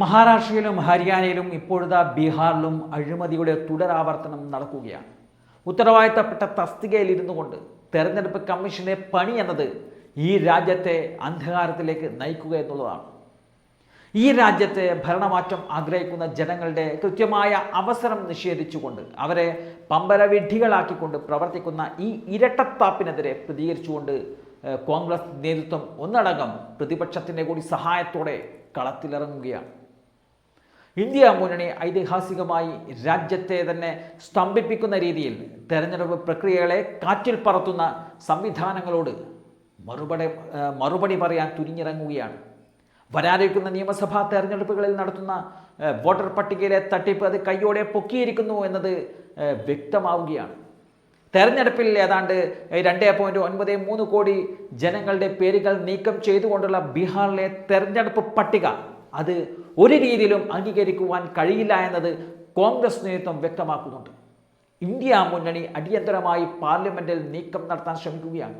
മഹാരാഷ്ട്രയിലും ഹരിയാനയിലും ഇപ്പോഴത്തെ ബീഹാറിലും അഴിമതിയുടെ തുടരാവർത്തനം നടക്കുകയാണ്. ഉത്തരവാദിത്തപ്പെട്ട തസ്തികയിൽ ഇരുന്നു കൊണ്ട് തെരഞ്ഞെടുപ്പ് കമ്മീഷന്റെ പണി എന്നത് ഈ രാജ്യത്തെ അന്ധകാരത്തിലേക്ക് നയിക്കുക എന്നുള്ളതാണ്. ഈ രാജ്യത്തെ ഭരണമാറ്റം ആഗ്രഹിക്കുന്ന ജനങ്ങളുടെ കൃത്യമായ അവസരം നിഷേധിച്ചുകൊണ്ട് അവരെ പമ്പരവിഡ്ഢികളാക്കിക്കൊണ്ട് പ്രവർത്തിക്കുന്ന ഈ ഇരട്ടത്താപ്പിനെതിരെ പ്രതികരിച്ചുകൊണ്ട് കോൺഗ്രസ് നേതൃത്വം ഒന്നടങ്കം പ്രതിപക്ഷത്തിന്റെ കൂടി സഹായത്തോടെ കളത്തിലിറങ്ങുകയാണ്. ഇന്ത്യ മുന്നണി ഐതിഹാസികമായി രാജ്യത്തെ തന്നെ സ്തംഭിപ്പിക്കുന്ന രീതിയിൽ തെരഞ്ഞെടുപ്പ് പ്രക്രിയകളെ കാറ്റിൽ പറത്തുന്ന സംവിധാനങ്ങളോട് മറുപടി മറുപടി പറയാൻ തുനിഞ്ഞിറങ്ങുകയാണ്. വരാനിരിക്കുന്ന നിയമസഭാ തെരഞ്ഞെടുപ്പുകളിൽ നടത്തുന്ന വോട്ടർ പട്ടികയിലെ തട്ടിപ്പ് അത് കയ്യോടെ പൊക്കിയിരിക്കുന്നു എന്നത് വ്യക്തമാവുകയാണ്. തെരഞ്ഞെടുപ്പിൽ ഏതാണ്ട് രണ്ട് പോയിന്റ് ഒൻപത് മൂന്ന് കോടി ജനങ്ങളുടെ പേരുകൾ നീക്കം ചെയ്തുകൊണ്ടുള്ള ബീഹാറിലെ തെരഞ്ഞെടുപ്പ് പട്ടിക അത് ഒരു രീതിയിലും അംഗീകരിക്കുവാൻ കഴിയില്ല എന്നത് കോൺഗ്രസ് നേതൃത്വം വ്യക്തമാക്കുന്നുണ്ട്. ഇന്ത്യ മുന്നണി അടിയന്തരമായി പാർലമെന്റിൽ നീക്കം നടത്താൻ ശ്രമിക്കുകയാണ്.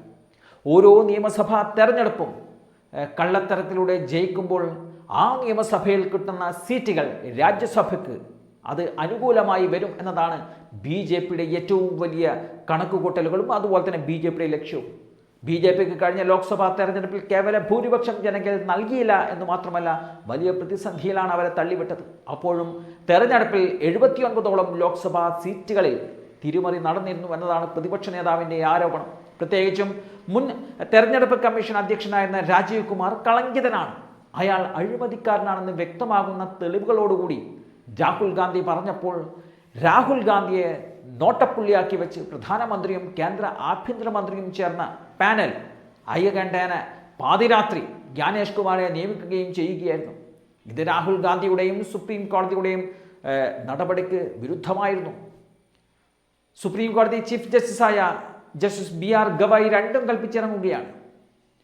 ഓരോ നിയമസഭാ തെരഞ്ഞെടുപ്പും കള്ളത്തരത്തിലൂടെ ജയിക്കുമ്പോൾ ആ നിയമസഭയിൽ കിട്ടുന്ന സീറ്റുകൾ രാജ്യസഭയ്ക്ക് അത് അനുകൂലമായി വരും എന്നതാണ് ബി ജെ പിയുടെ ഏറ്റവും വലിയ കണക്കുകൂട്ടലുകളും അതുപോലെ തന്നെ ബി ജെ പിയുടെ ലക്ഷ്യവും. ബി ജെ പിക്ക് കഴിഞ്ഞ ലോക്സഭാ തെരഞ്ഞെടുപ്പിൽ കേവല ഭൂരിപക്ഷം ജനങ്ങൾ നൽകിയില്ല എന്ന് മാത്രമല്ല വലിയ പ്രതിസന്ധിയിലാണ് അവരെ തള്ളിവിട്ടത്. അപ്പോഴും തെരഞ്ഞെടുപ്പിൽ എഴുപത്തിയൊൻപതോളം ലോക്സഭാ സീറ്റുകളിൽ തിരിമറി നടന്നിരുന്നു എന്നതാണ് പ്രതിപക്ഷ നേതാവിന്റെ ആരോപണം. പ്രത്യേകിച്ചും മുൻ തെരഞ്ഞെടുപ്പ് കമ്മീഷൻ അധ്യക്ഷനായിരുന്ന രാജീവ് കുമാർ കളങ്കിതനാണ്. അയാൾ അഴിമതിക്കാരനാണെന്ന് വ്യക്തമാകുന്ന തെളിവുകളോടുകൂടി രാഹുൽ ഗാന്ധി പറഞ്ഞപ്പോൾ രാഹുൽ ഗാന്ധിയെ നോട്ടപ്പുള്ളിയാക്കി വെച്ച് പ്രധാനമന്ത്രിയും കേന്ദ്ര ആഭ്യന്തരമന്ത്രിയും ചേർന്ന പാനൽ അയ്യകണ്ഠേന പാതിരാത്രി ജ്ഞാനേഷ് കുമാറെ നിയമിക്കുകയും ചെയ്യുകയായിരുന്നു. ഇത് രാഹുൽ ഗാന്ധിയുടെയും സുപ്രീം കോടതിയുടെയും നടപടിക്ക് വിരുദ്ധമായിരുന്നു. സുപ്രീം കോടതി ചീഫ് ജസ്റ്റിസായ ജസ്റ്റിസ് ബി ആർ ഗവായി രണ്ടും കൽപ്പിച്ചിറങ്ങുകയാണ്.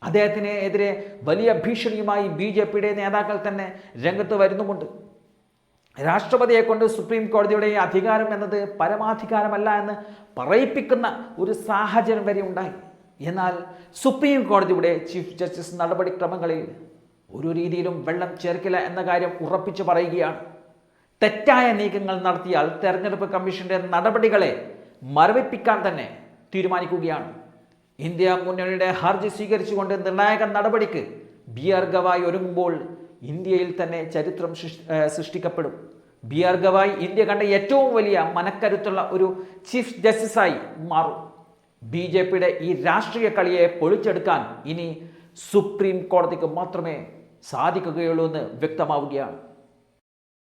അദ്ദേഹത്തിനെതിരെ വലിയ ഭീഷണിയുമായി ബി ജെ പിയുടെ നേതാക്കൾ തന്നെ രംഗത്ത് വരുന്നുമുണ്ട്. രാഷ്ട്രപതിയെ കൊണ്ട് സുപ്രീം കോടതിയുടെ അധികാരം എന്നത് പരമാധികാരമല്ല എന്ന് പറയിപ്പിക്കുന്ന ഒരു സാഹചര്യം വരെ ഉണ്ടായി. എന്നാൽ സുപ്രീം കോടതിയുടെ ചീഫ് ജസ്റ്റിസ് നടപടിക്രമങ്ങളിൽ ഒരു രീതിയിലും വെള്ളം ചേർക്കില്ല എന്ന കാര്യം ഉറപ്പിച്ചു പറയുകയാണ്. തെറ്റായ നീക്കങ്ങൾ നടത്തിയാൽ തെരഞ്ഞെടുപ്പ് കമ്മീഷന്റെ നടപടികളെ മരവിപ്പിക്കാൻ തന്നെ തീരുമാനിക്കുകയാണ്. ഇന്ത്യ മുന്നണിയുടെ ഹർജി സ്വീകരിച്ചുകൊണ്ട് നിർണായക നടപടിക്ക് ബി ആർ ഗവായി ഒരുങ്ങുമ്പോൾ ഇന്ത്യയിൽ തന്നെ ചരിത്രം സൃഷ്ടിക്കപ്പെടും. ബി ആർ ഗവായി ഇന്ത്യ കണ്ട ഏറ്റവും വലിയ മനക്കരുത്തുള്ള ഒരു ചീഫ് ജസ്റ്റിസായി മാറും. ബി ജെ പിയുടെ ഈ രാഷ്ട്രീയ കളിയെ പൊളിച്ചെടുക്കാൻ ഇനി സുപ്രീം കോടതിക്ക് മാത്രമേ സാധിക്കുകയുള്ളൂ എന്ന് വ്യക്തമാവുകയാണ്.